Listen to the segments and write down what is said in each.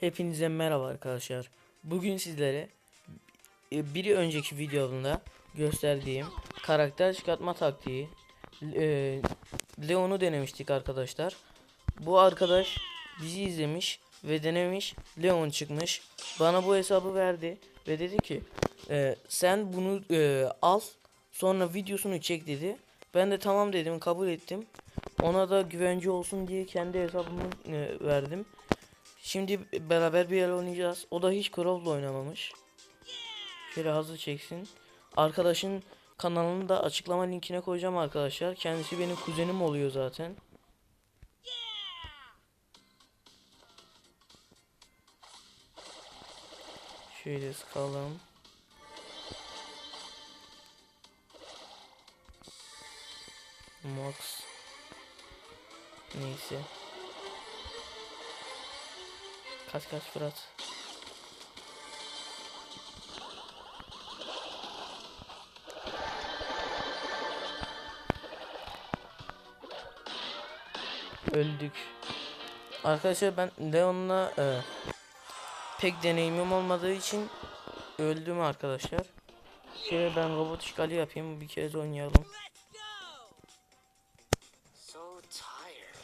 Hepinize merhaba arkadaşlar. Bugün sizlere e, biri önceki videomda gösterdiğim karakter çıkartma taktiği e, Leon'u denemiştik arkadaşlar. Bu arkadaş bizi izlemiş ve denemiş. Leon çıkmış. Bana bu hesabı verdi ve dedi ki e, sen bunu al sonra videosunu çek dedi. Ben de tamam dedim kabul ettim. Ona da güvence olsun diye kendi hesabımı verdim. Şimdi beraber bir el oynayacağız. O da hiç Crow'la oynamamış. Şöyle hazır çeksin. Arkadaşın kanalını da açıklama linkine koyacağım arkadaşlar. Kendisi benim kuzenim oluyor zaten. Şöyle sıkalım. Max. Neyse. Kaç kaç Fırat. Öldük. Arkadaşlar ben Leon'la e, pek deneyimim olmadığı için öldüm arkadaşlar. Şöyle ben robot işgali yapayım bir kez oynayalım. So tired.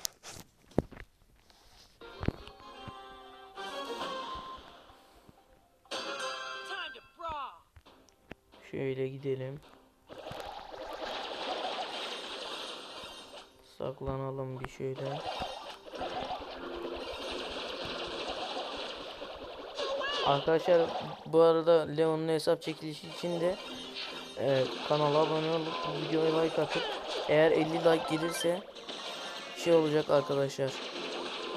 Şöyle gidelim. Saklanalım bir şöyle. Arkadaşlar bu arada Leon'un hesap çekilişi için de e, kanala abone olup videoya like atıp eğer 50 like gelirse şey olacak arkadaşlar.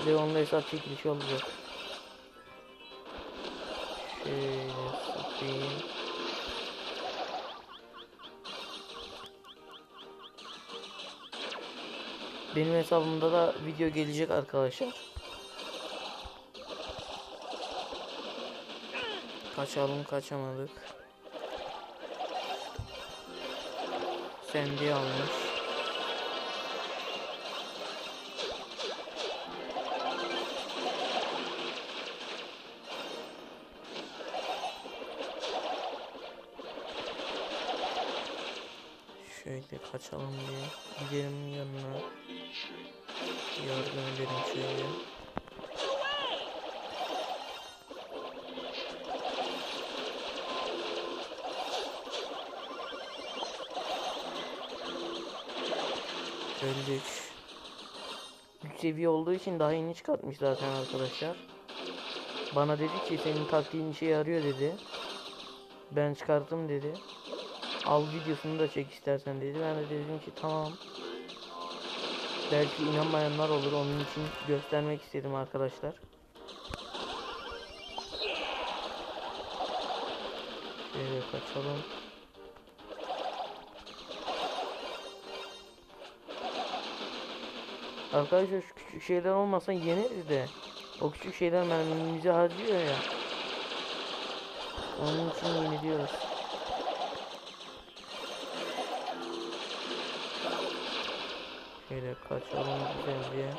Leon'un hesap çekilişi olacak. Şöyle sıkayım. Benim hesabımda da video gelecek arkadaşlar. Kaçalım kaçamadık. Sandy almış. Şöyle kaçalım diye gidelim yanına. Yardım edelim şöyle. Öldük. Üç seviye olduğu için daha yeni çıkartmış zaten arkadaşlar. Bana dedi ki senin taktiğin işe yarıyor dedi. Ben çıkarttım dedi. Al videosunu da çek istersen dedi. Ben de dedim ki tamam. Belki inanmayanlar olur. Onun için göstermek istedim arkadaşlar. Şöyle kaçalım. Arkadaşlar şu küçük şeyler olmasa yeneriz de. O küçük şeyler mermimizi harcıyor ya. Onun için yeniliyoruz. Şöyle kaçalım güzelce.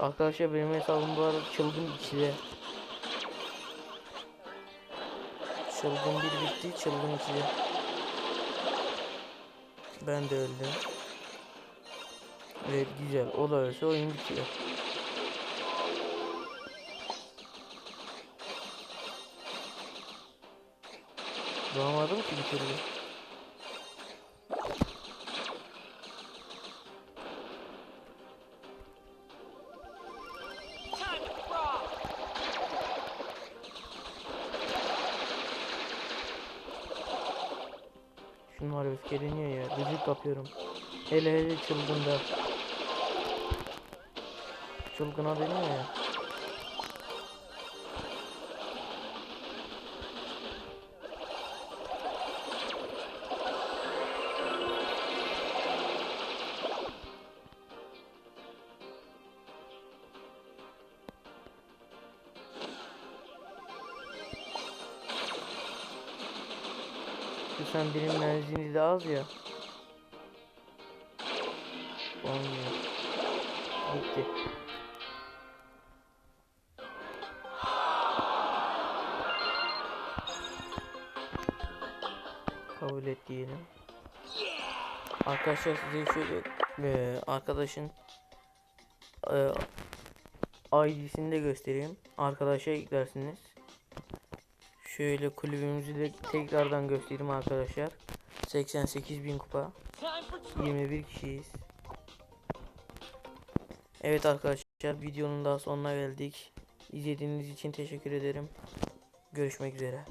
Arkadaşlar benim hesabım bu arada çılgın ikide. Çılgın bir bitti, çılgın ikide. Ben de öldüm. Evet güzel. O da ölse oyun bitiyor. Doğamadım ki bir türlü. Şunlar öfkeleniyor ya. Gıcık kapıyorum. Hele hele çılgında. Çılgına deniyor ya. Sen 91'in benzini de az ya. Olmuyor. Gitti. Kabul et diyelim. Arkadaşlar size şöyle e, arkadaşın e, ID'sini de göstereyim. Arkadaşa yüklersiniz. Şöyle kulübümüzü de tekrardan göstereyim arkadaşlar. 88 bin kupa. Time for trouble. 21 kişiyiz. Evet arkadaşlar videonun daha sonuna geldik. İzlediğiniz için teşekkür ederim. Görüşmek üzere.